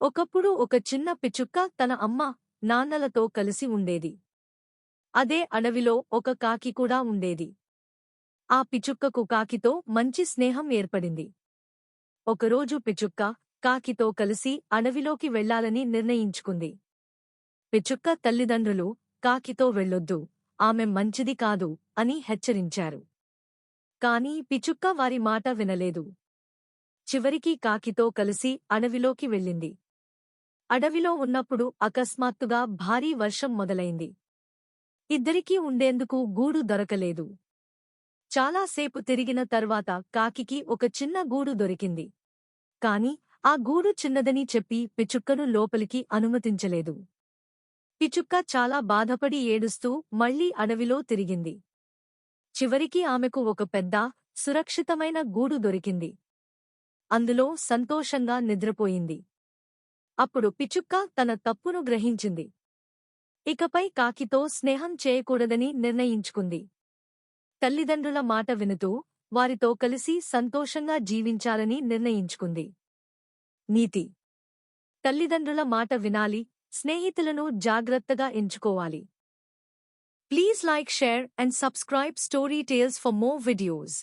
ఒకప్పుడు ఒక చిన్న పిచుక్క తన అమ్మ నాన్నలతో కలిసి ఉండేది. అదే అడవిలో ఒక కాకి కూడా ఉండేది. ఆ పిచుక్కకు కాకితో మంచి స్నేహం ఏర్పడింది. ఒకరోజు పిచుక్క కాకితో కలిసి అడవిలోకి వెళ్ళాలని నిర్ణయించుకుంది. పిచుక్క తల్లిదండ్రులు కాకితో వెళ్ళొద్దు ఆమె మంచిది కాదు అని హెచ్చరించారు. కాని పిచుక్క వారి మాట వినలేదు. చివరికి కాకితో కలిసి అడవిలోకి వెళ్ళింది. అడవిలో ఉన్నప్పుడు అకస్మాత్తుగా భారీ వర్షం మొదలైంది. ఇద్దరికీ ఉండేందుకు గూడు దొరకలేదు. చాలాసేపు తిరిగిన తర్వాత కాకికి ఒక చిన్న గూడు దొరికింది. కాని ఆ గూడు చిన్నదని చెప్పి పిచుక్కను లోపలికి అనుమతించలేదు. పిచుక్క చాలా బాధపడి ఏడుస్తూ మళ్ళీ అడవిలో తిరిగింది. చివరికి ఆమెకు ఒక పెద్ద సురక్షితమైన గూడు దొరికింది. అందులో సంతోషంగా నిద్రపోయింది. అప్పుడు పిచుక్క తన తప్పును గ్రహించింది. ఇకపై కాకితో స్నేహం చేయకూడదని నిర్ణయించుకుంది. తల్లిదండ్రుల మాట వినుతూ వారితో కలిసి సంతోషంగా జీవించాలని నిర్ణయించుకుంది. నీతి. తల్లిదండ్రుల మాట వినాలి స్నేహితులను జాగ్రత్తగా ఎంచుకోవాలి. Please like share and subscribe story tales for more videos.